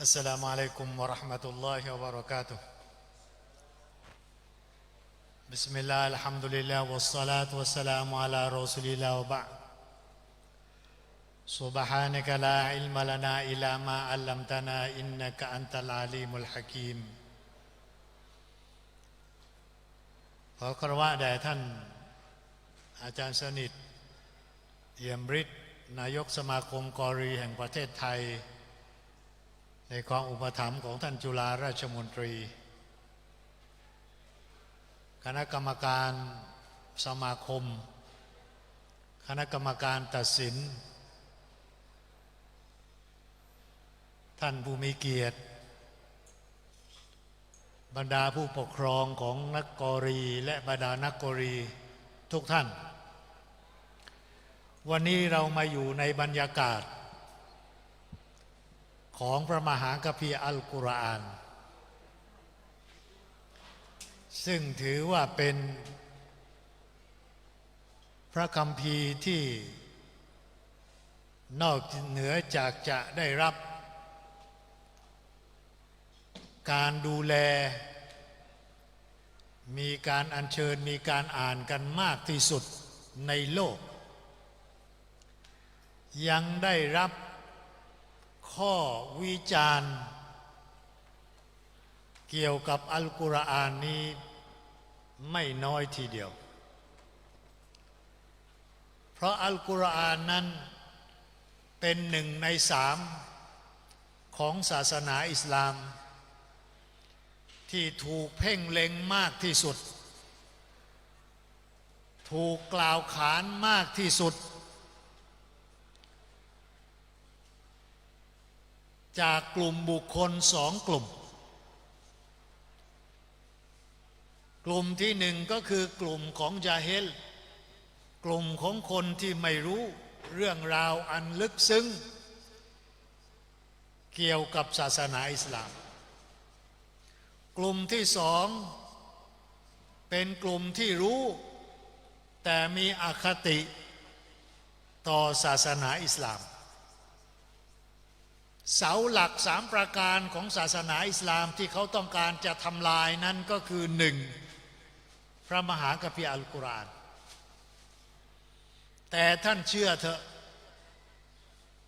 السلام عليكم ورحمة الله وبركاته بسم الله الحمد لله والصلاة والسلام على رسول الله وبعد سبحانك لا علم لنا إلا ما علمتنا إنك أنت العليم الحكيم ขอคารวะแด่ท่านอาจารย์สนิทเอี่ยมฤทธิ์นายกสมาคมกอรีแห่งประเทศไทย ในความอุปถัมภ์ของท่านจุฬาราชมนตรี คณะกรรมการสมาคม คณะกรรมการตัดสิน ท่านผู้มีเกียรติ บรรดาผู้ปกครองของนักกรี และบรรดานักกรีทุกท่าน วันนี้เรามาอยู่ในบรรยากาศ ของพระมหากัมพีร์อัลกุรอาน ซึ่งถือว่าเป็น พระคัมภีร์ที่นอกเหนือจากจะได้รับ การดูแล มีการอัญเชิญมีการอ่านกันมากที่สุดในโลก ยังได้รับ ข้อวิจารณ์ เกี่ยวกับอัลกุรอานนี้ไม่น้อยทีเดียว เพราะอัลกุรอานนั้นเป็นหนึ่งในสามของศาสนาอิสลาม ที่ถูกเพ่งเล็งมากที่สุด ถูกกล่าวขานมากที่สุด จากกลุ่มบุคคลสองกลุ่ม กลุ่มที่หนึ่งก็คือกลุ่มของยาเฮล กลุ่มของคนที่ไม่รู้เรื่องราวอันลึกซึ้ง เกี่ยวกับศาสนาอิสลาม กลุ่มที่สอง เป็นกลุ่มที่รู้ แต่มีอคติต่อศาสนาอิสลาม เสาหลักสามประการของศาสนาอิสลามที่เขาต้องการจะทำลายนั้นก็คือหนึ่งพระมหากัมพีอัลกุรอานแต่ท่านเชื่อเถอะ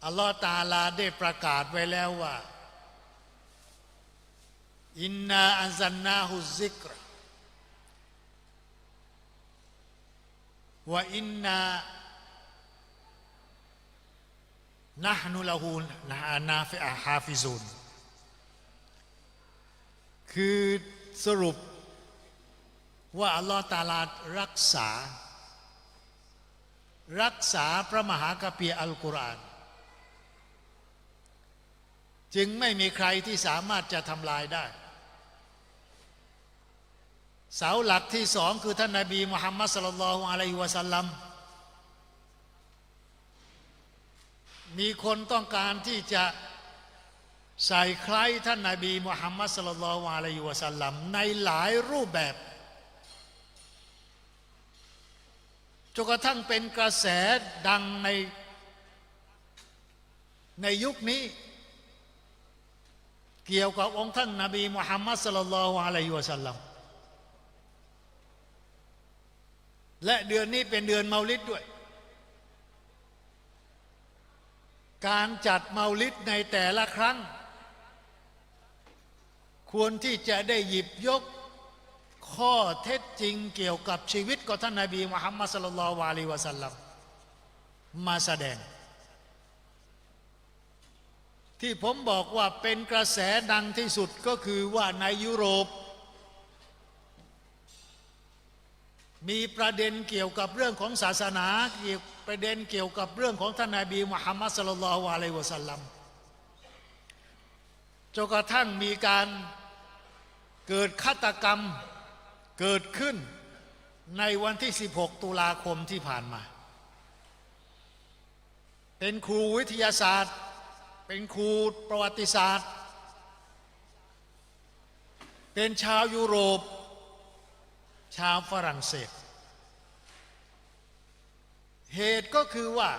อัลลอฮ์ตาลาได้ประกาศไว้แล้วว่า อินนาอันซันนาฮุซิกรว่าอินนา นะฮนุละฮูนะนาฟิอาฮาฟิซูนคือสรุปว่าอัลลอฮ์ตาลารักษา รักษาพระมหากปีอัลกุรอาน จึงไม่มีใครที่สามารถจะทำลายได้ เสาหลักที่สองคือท่านนาบีมุฮัมมัดสลลัลลอฮุอะลัยฮิวะสัลลัม มีคนต้องการที่จะใส่ใครท่านนาบีมุฮัมมัดสลลัลลอฮุอะลัยฮิวะสัลลัมในหลายรูปแบบจนกระทั่งเป็นกระแสดังในในยุคนี้ เกี่ยวกับองค์ท่านนาบีมุฮัมมัดสลลัลลอฮุอะลัยฮิวะสัลลัมและเดือนนี้เป็นเดือนเมาลิดด้วย การจัดเมาลิดในแต่ละครั้ง ควรที่จะได้หยิบยกข้อเท็จจริงเกี่ยวกับชีวิตของท่านนาบีมุฮัมมัดสลลัลลอฮุอะลัยฮิวะสัลลัมมาแสดง ที่ผมบอกว่าเป็นกระแสดังที่สุดก็คือว่าในยุโรป มีประเด็นเกี่ยวกับเรื่องของศาสนาเกี่ยว ประเด็นเกี่ยวกับเรื่องของท่านนาบีมุฮัมมัดสลลัลลอฮุอะลัยวะสัลลัมจนกระทั่งมีการเกิดฆาตกรรมเกิดขึ้นในวันที่ 16 ตุลาคมที่ผ่านมา เป็นครูวิทยาศาสตร์ เป็นครูประวัติศาสตร์ เป็นชาวยุโรป ชาวฝรั่งเศส เหตุก็คือว่า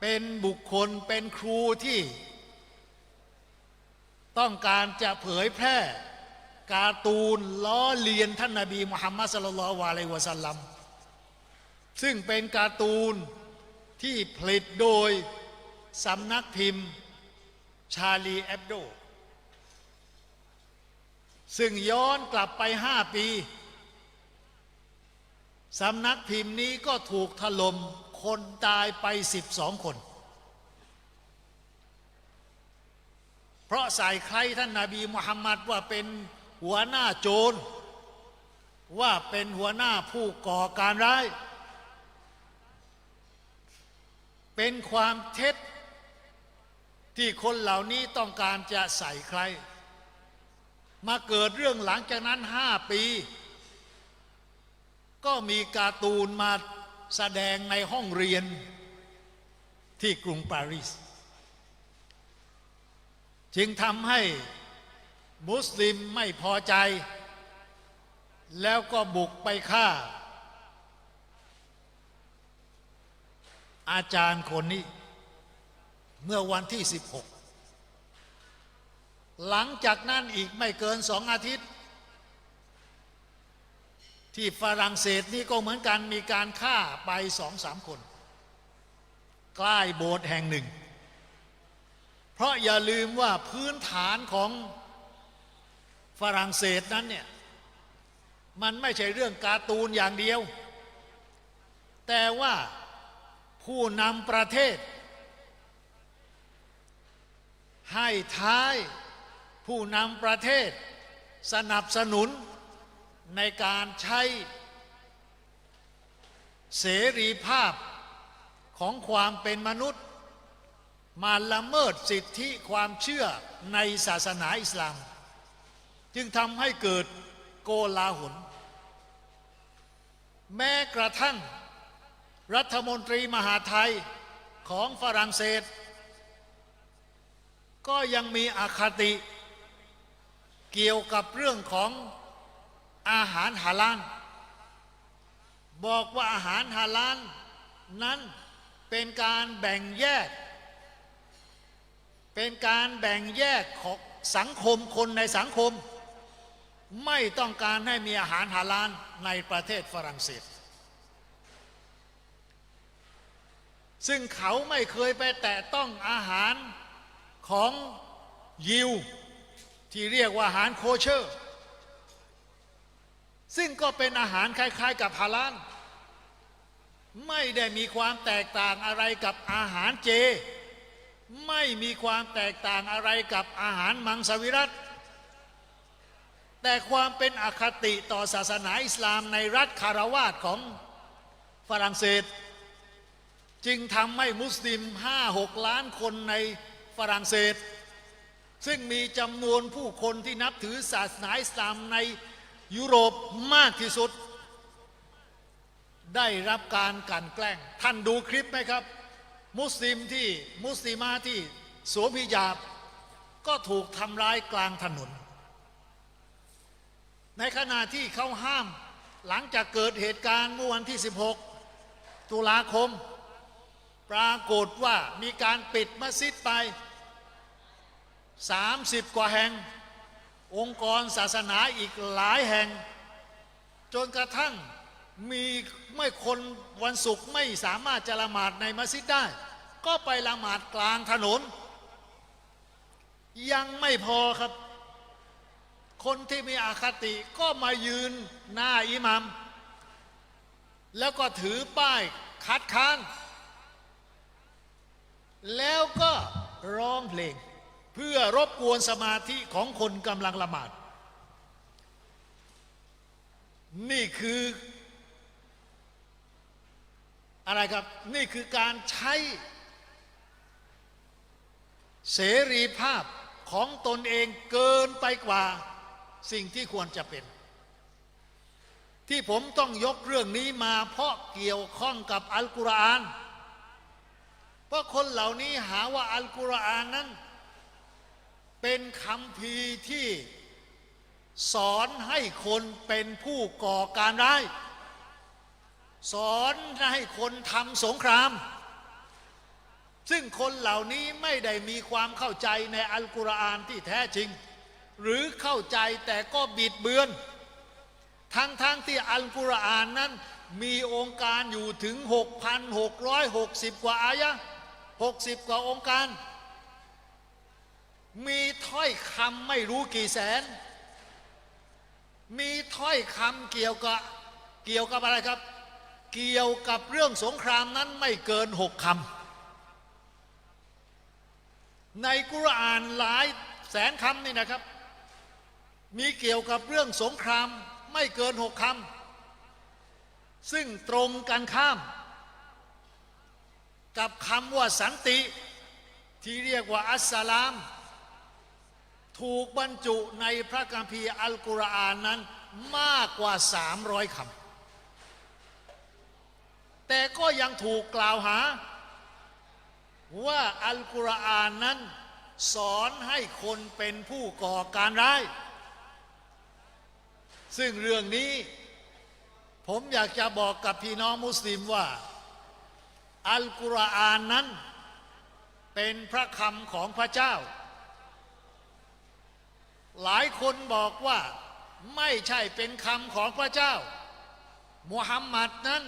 เป็นบุคคลเป็นครูที่ ต้องการจะเผยแพร่การ์ตูนล้อเลียนท่านนาบีมุฮัมมัดสลลัลลอฮุอะลัยวะสัลลัมซึ่งเป็นการ์ตูนที่ผลิตโดยสำนักพิมพ์ชาลีแอบโด ซึ่งย้อนกลับไปห้าปีสำนักพิมพ์นี้ก็ถูกถล่ม คนตายไปสิบสองคน เพราะใส่ใครท่านนาบีมุฮัมมัดว่าเป็นหัวหน้าโจร ว่าเป็นหัวหน้าผู้ก่อการร้าย เป็นความเท็จที่คนเหล่านี้ต้องการจะใส่ใคร มาเกิดเรื่องหลังจากนั้นห้าปี ก็มีการ์ตูนมา แสดงในห้องเรียนที่กรุงปารีส จึงทำให้มุสลิมไม่พอใจ แล้วก็บุกไปฆ่า อาจารย์คนนี้ เมื่อวันที่ 16 หลังจากนั้นอีกไม่เกินสองอาทิตย์ ที่ฝรั่งเศสนี่ก็เหมือนกันมีการฆ่าไปสองสามคน ใกล้โบสถ์แห่งหนึ่ง เพราะอย่าลืมว่าพื้นฐานของฝรั่งเศสนั้นเนี่ยมันไม่ใช่เรื่องการ์ตูนอย่างเดียว แต่ว่าผู้นำประเทศ ให้ท้ายผู้นำประเทศ สนับสนุน ในการใช้เสรีภาพของความเป็นมนุษย์ มาละเมิดสิทธิความเชื่อในศาสนาอิสลาม จึงทำให้เกิดโกลาหลแม้กระทั่ง รัฐมนตรีมหาไทยของฝรั่งเศส ก็ยังมีอคติเกี่ยวกับเรื่องของ อาหารฮาลาลบอกว่าอาหารฮาลาลนั้นเป็นการแบ่งแยก เป็นการแบ่งแยกของสังคมคนในสังคม ไม่ต้องการให้มีอาหารฮาลาลในประเทศฝรั่งเศส ซึ่งเขาไม่เคยไปแตะต้องอาหารของยิว ที่เรียกว่าอาหารโคเชอร์ ซึ่งก็เป็นอาหารคล้ายๆ กับฮาลาลไม่ได้มีความแตกต่างอะไรกับอาหารเจ ไม่มีความแตกต่างอะไรกับอาหารมังสวิรัตแต่ความเป็นอคติต่อศาสนาอิสลามในรัฐคารวาสของฝรั่งเศส จึงทำให้มุสลิมห้าหกล้านคนในฝรั่งเศส ซึ่งมีจำนวนผู้คนที่นับถือศาสนาอิสลามใน ยุโรปมากที่สุด ได้รับการกันแกล้ง ท่านดูคลิปไหมครับ มุสลิมที่มุสลิมาที่สวมฮิญาบ ก็ถูกทำร้ายกลางถนน ในขณะที่เขาห้ามหลังจากเกิดเหตุการณ์เมื่อวันที่ 16 ตุลาคม ปรากฏว่ามีการปิดมัสยิดไป 30 กว่าแห่ง องค์กรศาสนาอีกหลายแห่ง จนกระทั่งมีไม่คนวันศุกร์ไม่สามารถจะละหมาดในมัสยิดได้ ก็ไปละหมาดกลางถนน ยังไม่พอครับ คนที่มีอาคติก็มายืนหน้าอิหมัม แล้วก็ถือป้ายคัดค้าน แล้วก็ร้องเพลง เพื่อรบกวนสมาธิของคนกำลังละหมาด นี่คืออะไรครับ นี่คือการใช้เสรีภาพของตนเองเกินไปกว่าสิ่งที่ควรจะเป็น ที่ผมต้องยกเรื่องนี้มาเพราะเกี่ยวข้องกับอัลกุรอาน เพราะคนเหล่านี้หาว่าอัลกุรอานนั้น เป็นคำพีที่สอนให้คนเป็นผู้ก่อการร้าย สอนให้คนทำสงคราม ซึ่งคนเหล่านี้ไม่ได้มีความเข้าใจในอัลกุรอานที่แท้จริง หรือเข้าใจแต่ก็บิดเบือน ทั้งๆทที่อัลกุรอานนั้นมีองค์การอยู่ถึง 6,660 กว่าอายะห์60 กว่าองค์การ มีถ้อยคำไม่รู้กี่แสน มีถ้อยคำเกี่ยวกับเกี่ยวกับอะไรครับ เกี่ยวกับเรื่องสงครามนั้นไม่เกินหกคำในกุรอานหลายแสนคำนี่นะครับ มีเกี่ยวกับเรื่องสงครามไม่เกินหกคำซึ่งตรงกันข้าม กับคำว่าสันติ ที่เรียกว่าอัสสลาม ถูกบรรจุในพระคัมภีร์อัลกุรอานนั้นมากกว่า 300คำแต่ก็ยังถูกกล่าวหา ว่าอัลกุรอานนั้น สอนให้คนเป็นผู้ก่อการร้าย ซึ่งเรื่องนี้ ผมอยากจะบอกกับพี่น้องมุสลิมว่า อัลกุรอานนั้น เป็นพระคำของพระเจ้า หลายคนบอกว่าไม่ใช่เป็นคำของพระเจ้ามุฮัมมัดนั้น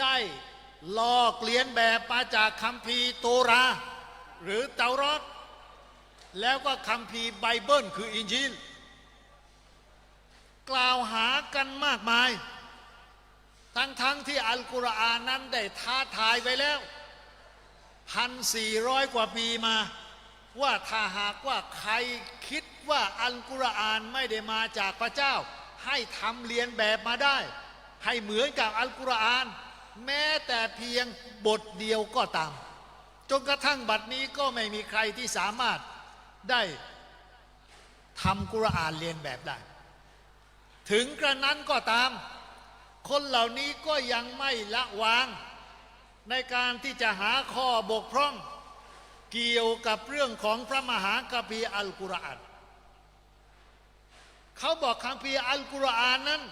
ได้ลอกเลียนแบบมาจากคัมภีโตรา หรือเตารอดแล้วก็คัมภีไบเบิลคืออินจีลกล่าวหากันมากมาย ทั้งๆทที่อัลกุรอานนั้นได้ท้าทายไปแล้วพันสี่ร้อยกว่าปีมา ว่าถ้าหากว่าใครคิดว่าอัลกุรอานไม่ได้มาจากพระเจ้า ให้ทำเรียนแบบมาได้ ให้เหมือนกับอัลกุรอาน แม้แต่เพียงบทเดียวก็ตามจนกระทั่งบัดนี้ก็ไม่มีใครที่สามารถได้ทำกุรอานเรียนแบบได้ ถึงกระนั้นก็ตาม คนเหล่านี้ก็ยังไม่ละวาง ในการที่จะหาข้อบกพร่อง เกี่ยวกับเรื่องของพระมหาคัมภีอัลกุรอานเขาบอกคัมภีร์อัลกุรอานนั้น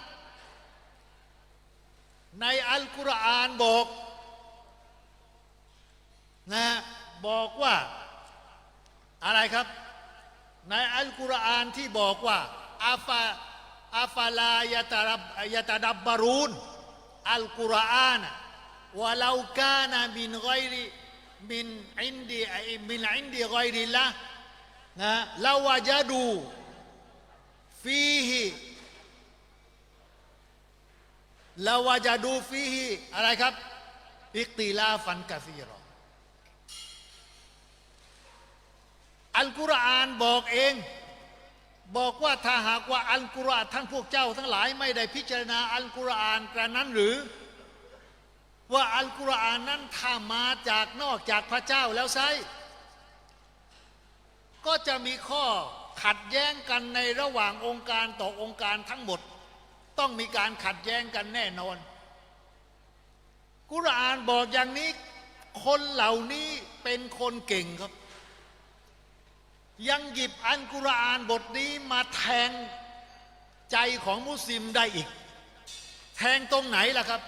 ในอัลกุรอานบอกนะบอกว่าอะไรครับ ในอัลกุรอานที่บอกว่าอาฟาอาฟาลายะตารับยะตาดับบารูนอัลกุรอานวะลาคานะมินไกร มินอินดีไอมินอินดีไกริละนะลาวะจดูฟีฮิลาวะจดูฟีฮิอะไรครับ อิกติลาฟันกะซีรออัลกุรอานบอกเอง บอกว่าถ้าหากว่าอัลกุรอานทั้งพวกเจ้าทั้งหลายไม่ได้พิจารณาอัลกุรอานกระนั้นหรือ ว่าอัลกุรอานนั้นถ้ามาจากนอกจากพระเจ้าแล้วไซก็จะมีข้อขัดแย้งกันในระหว่างองค์การต่อองค์การทั้งหมด ต้องมีการขัดแย้งกันแน่นอน กุรอานบอกอย่างนี้ คนเหล่านี้เป็นคนเก่งครับ ยังหยิบอันกุรอานบทนี้มาแทงใจของมุสลิมได้อีก แทงตรงไหนล่ะครับ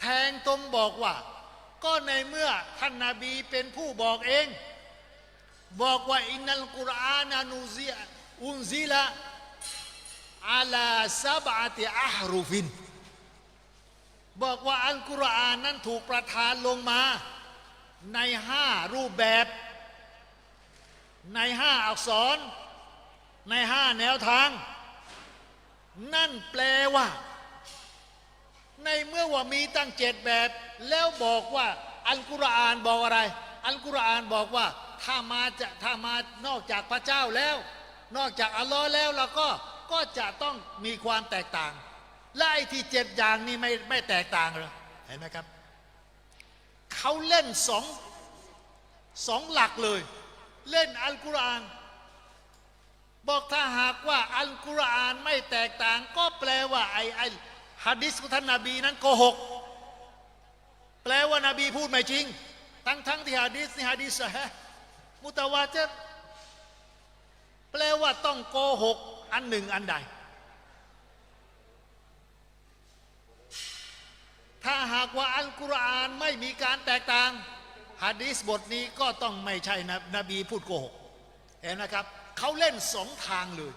แทงตรงบอกว่า ก็ในเมื่อท่านนาบีเป็นผู้บอกเอง บอกว่าอินนัลกุรอานานูซีอุนซิละอาลาซาบะติอัฮรุฟิน บอกว่าอัลกุรอานนั้นถูกประทานลงมา ในห้ารูปแบบ ในห้าอักษร ในห้าแนวทาง นั่นแปลว่า ในเมื่อว่ามีตั้งเจ็ดแบบ แล้วบอกว่าอัลกุรอานบอกอะไร อัลกุรอานบอกว่าถ้ามาจะถ้ามานอกจากพระเจ้าแล้ว นอกจากอัลลอฮ์แล้วเราก็ก็จะต้องมีความแตกต่างและไอ้ที่เจ็ดอย่างนี้ไม่ไม่แตกต่างเลยเห็นไหมครับเขาเล่นสองสองหลักเลย เล่นอัลกุรอานบอกถ้าหากว่าอัลกุรอานไม่แตกต่าง ก็แปลว่าไอ้ไอ้ ฮะดิษของท่านนาบีนั้นโกหก แปลว่านาบีพูดไม่จริง ทั้งทั้งที่ฮะดิษนี่ฮะดิษฮะมุตาวาเจแปลว่าต้องโกหกอันหนึ่งอันใด ถ้าหากว่าอัลกุรอานไม่มีการแตกต่างฮะดีสบทนี้ก็ต้องไม่ใช่นนบีพูดโกหก เห็นนะครับ เขาเล่นสองทางเลย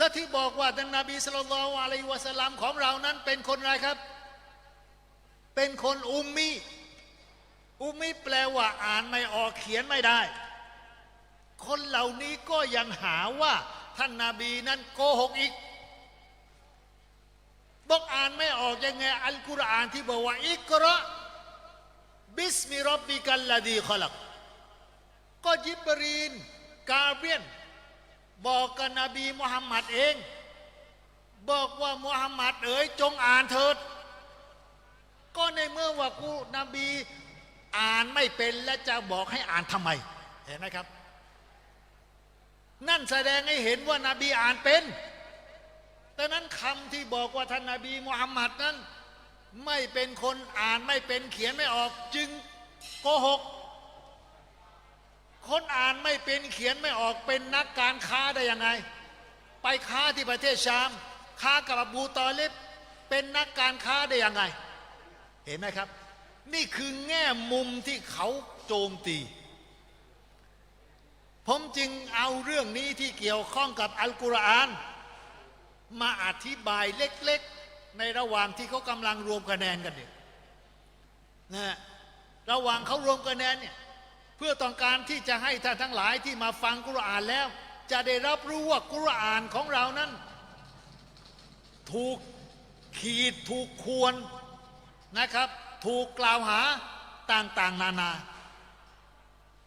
และที่บอกว่าท่านนบีสุลต่านอะลัยวะสลามของเรานั้นเป็นคนอะไรครับ เป็นคนอุมมีอุมมีแปลว่าอ่านไม่ออกเขียนไม่ได้ คนเหล่านี้ก็ยังหาว่าท่านนาบีนั้นโกหกอีกบอกอ่านไม่ออกยังไงอัลกุรอานที่บอกว่าอิกระบิสมิรับบิกัลลดีขลักก็ยิบรีนกาเบียน บอกกับนบีมุฮัมมัดเอง บอกว่ามุฮัมมัดเอ๋ยจงอ่านเถิด ก็ในเมื่อว่ากูนบีอ่านไม่เป็นและจะบอกให้อ่านทำไม เห็นไหมครับ นั่นแสดงให้เห็นว่านาบีอ่านเป็นดังนั้นคำที่บอกว่าท่านนาบีมุฮัมมัดนั้น ไม่เป็นคนอ่านไม่เป็นเขียนไม่ออกจึงโกหก คนอ่านไม่เป็นเขียนไม่ออกเป็นนักการค้าได้ยังไง ไปค้าที่ประเทศชาม ค้ากับอบูตอเลบเป็นนักการค้าได้ยังไง เห็นไหมครับ นี่คือแง่มุมที่เขาโจมตี ผมจึงเอาเรื่องนี้ที่เกี่ยวข้องกับอัลกุรอาน มาอธิบายเล็กๆ ในระหว่างที่เขากำลังรวมคะแนนกันเนี่ยนะระหว่างเขารวมคะแนนเนี่ย พื่อต้องการที่จะให้ท่านทั้งหลายที่มาฟังกุรอานแล้ว จะได้รับรู้ว่ากุรอานของเรานั้น ถูกขีดถูกควรนะครับ ถูกกล่าวหาต่างๆ นานา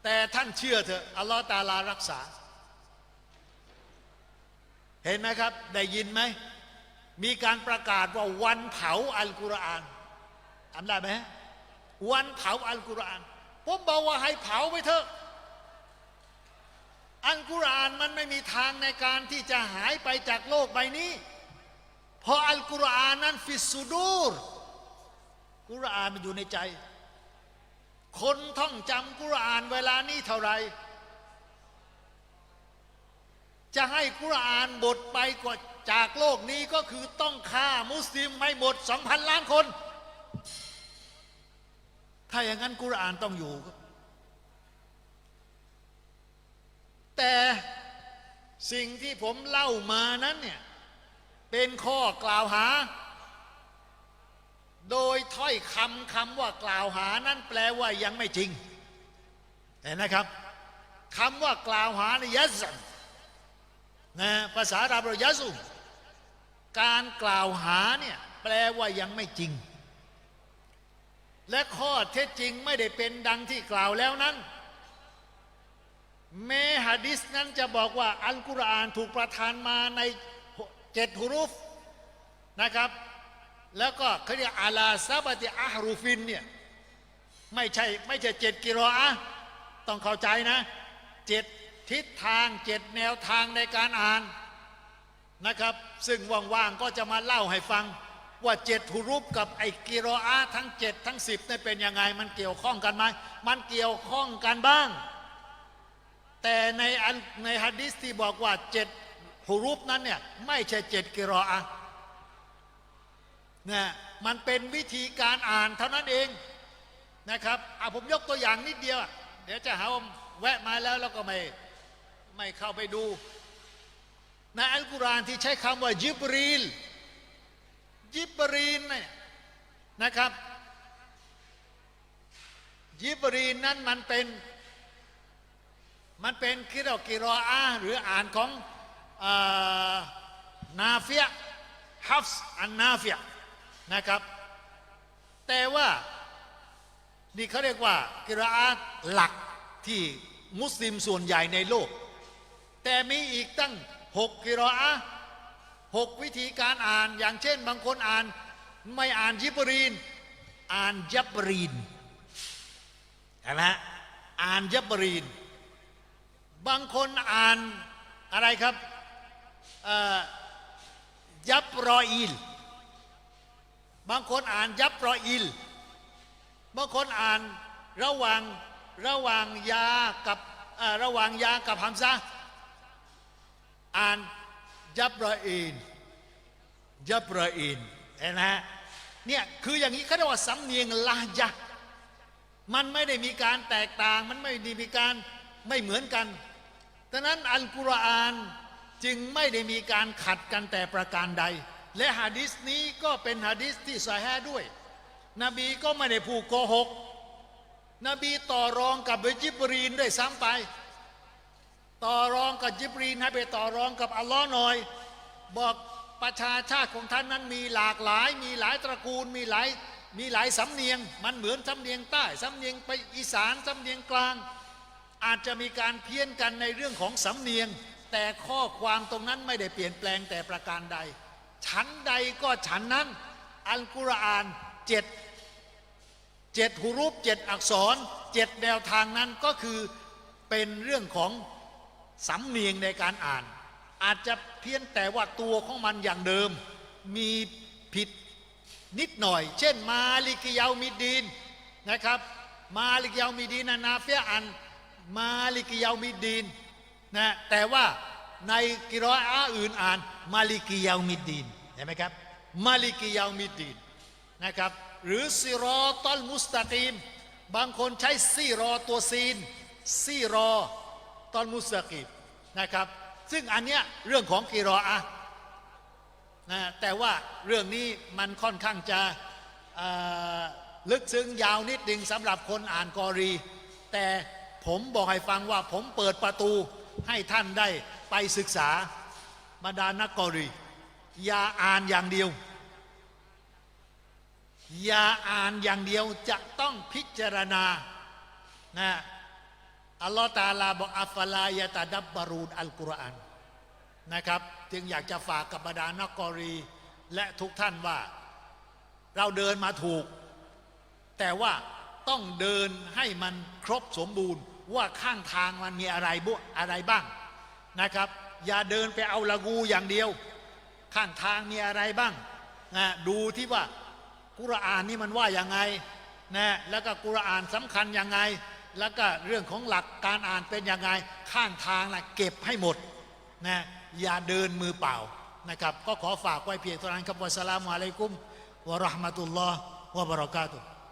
แต่ท่านเชื่อเถอะอัลลอฮฺตาลารักษา เห็นไหมครับ ได้ยินไหม มีการประกาศว่าวันเผาอัลกุรอานทำได้ไหมวันเผาอัลกุรอาน ผมบอกว่าให้เผาไปเถอะ อัลกุรอานมันไม่มีทางในการที่จะหายไปจากโลกใบนี้ เพราะอัลกุรอานนั้นฟิสซูดูร กุรอานมันอยู่ในใจ คนท่องจำกุรอานเวลานี้เท่าไหร่จะให้กุรอานบทไปกว่าจากโลกนี้ก็คือต้องฆ่ามุสลิมไม่หมดสองพันล้านคน ถ้าอย่างนั้นกุรอานต้องอยู่ แต่สิ่งที่ผมเล่ามานั้นเนี่ย เป็นข้อกล่าวหา โดยถ้อยคำคำว่ากล่าวหานั้นแปลว่ายังไม่จริง เห็นนะครับคำว่ากล่าวหาในยัซันะภาษาอาหรับเรายัซุมการกล่าวหาเนี่ยแปลว่ายังไม่จริง และข้อเท็จจริงไม่ได้เป็นดังที่กล่าวแล้วนั้น แม้ฮะดิษนั้นจะบอกว่าอัลกุรอานถูกประทานมาในเจ็ดฮุรุฟนะครับ แล้วก็เขาเรียกอาลาซาบติอาฮรูฟินเนี่ยไม่ใช่ไม่ใช่เจ็ดกิโลอะต้องเข้าใจนะเจ็ดทิศทางเจ็ดแนวทางในการอ่านนะครับ ซึ่งว่างๆก็จะมาเล่าให้ฟัง ว่าเจ็ดฮุรุฟกับไอ้กิโลอะทั้งเจ็ดทั้งสิบนี่เป็นยังไง มันเกี่ยวข้องกันไหมมันเกี่ยวข้องกันบ้าง แต่ในอันในฮะดิษที่บอกว่าเจ็ดฮุรุฟนั้นเนี่ยไม่ใช่เจ็ดกิโลอะนะมันเป็นวิธีการอ่านเท่านั้นเองนะครับอะผมยกตัวอย่างนิดเดียว เดี๋ยวจะหาว่าแวะมาแล้วแล้วก็ไม่ไม่เข้าไปดู ในอัลกุรอานที่ใช้คำว่ายิบรีล ยิบรีนเนี่ยนะครับ ยิบรีนนั้นมันเป็น มันเป็นคิรอกิรออาหรืออ่านของอานาเฟียฮัฟส์อันนาเฟียนะครับ แต่ว่านี่เขาเรียกว่ากิราอาหลักที่มุสลิมส่วนใหญ่ในโลก แต่มีอีกตั้งหกกิราอา หกวิธีการอ่านอย่างเช่น บางคนอ่านไม่อ่านยิบรีน อ่านยับรีนนไหมฮะอ่านยับรีน บางคนอ่านอะไรครับยับรออีลบางคนอ่านยับรออิล บางคนอ่านระหว่างระหว่างยากับระหว่างยากับฮัมซะอ่าน ยับรออินยับรออินเห็นไหมฮะเนี่ยคืออย่างนี้เขาเรียกว่าสำเนียงลาฮยะมันไม่ได้มีการแตกต่าง มันไม่ได้มีการไม่เหมือนกันดังนั้นอัลกุรอานจึงไม่ได้มีการขัดกันแต่ประการใด และหะดิษนี้ก็เป็นหะดิษที่สาแฮด้วย นบีก็ไม่ได้พูดโกหก นบีต่อรองกับจิบรีนด้วยซ้ำไป ต่อรองกับจิบรีนให้ไปต่อรองกับอัลลอฮ์หน่อย บอกประชาชาติของท่านนั้นมีหลากหลาย มีหลายตระกูล มีหลายมีหลายสำเนียง มันเหมือนสำเนียงใต้สำเนียงไปอีสานสำเนียงกลาง อาจจะมีการเพี้ยนกันในเรื่องของสำเนียง แต่ข้อความตรงนั้นไม่ได้เปลี่ยนแปลงแต่ประการใด ฉันใดก็ฉันนั้น อัลกุรอานเจ็ดเจ็ดหูรูปเจ็ดอักษรเจ็ดแนวทางนั้นก็คือเป็นเรื่องของ สำเนียงในการอ่าน อาจจะเพี้ยนแต่ว่าตัวของมันอย่างเดิม มีผิดนิดหน่อย เช่น มาลิกิยามิดดีนนะครับ มาลิกิยามิดดีนนาเฟียอัน มาลิกิยามิดดีนนะแต่ว่าในกิรออาอื่นอ่าน มาลิกิยามิดดีนเห็นไหมครับมาลิกิยามิดดีนนะครับหรือซิรอตอลมุสตากีม บางคนใช้ซีรอตัวซีนซีรอ ตอลมุสตากีมนะครับ ซึ่งอันเนี้ยเรื่องของกิรออานะแต่ว่าเรื่องนี้มันค่อนข้างจะลึกซึ้งยาวนิดหนึ่งสำหรับคนอ่านกอรี แต่ผมบอกให้ฟังว่าผมเปิดประตูให้ท่านได้ไปศึกษาบรรดานักกอรี อย่าอ่านอย่างเดียว อย่าอ่านอย่างเดียวจะต้องพิจารณานะ อัลลอฮฺตาลาบอกอัฟลายะตาดับบารูนอัลกุรอานนะครับ จึงอยากจะฝากกับบรรดานักกอรี และทุกท่านว่า เราเดินมาถูก แต่ว่าต้องเดินให้มันครบสมบูรณ์ ว่าข้างทางมันมีอะไรบุอะไรบ้างนะครับ อย่าเดินไปเอาละกูอย่างเดียว ข้างทางมีอะไรบ้างนะดูที่ว่ากุรอานนี่มันว่ายังไงนะแล้วก็กุรอานสำคัญยังไง แล้วก็เรื่องของหลักการอ่านเป็นยังไงข้างทางนะเก็บให้หมดนะอย่าเดินมือเปล่านะครับ ก็ขอฝากไว้เพียงเท่านั้นครับวัสลามุอะลัยกุมวะราะห์มะตุลลอฮ์วะบะเราะกาตุฮ์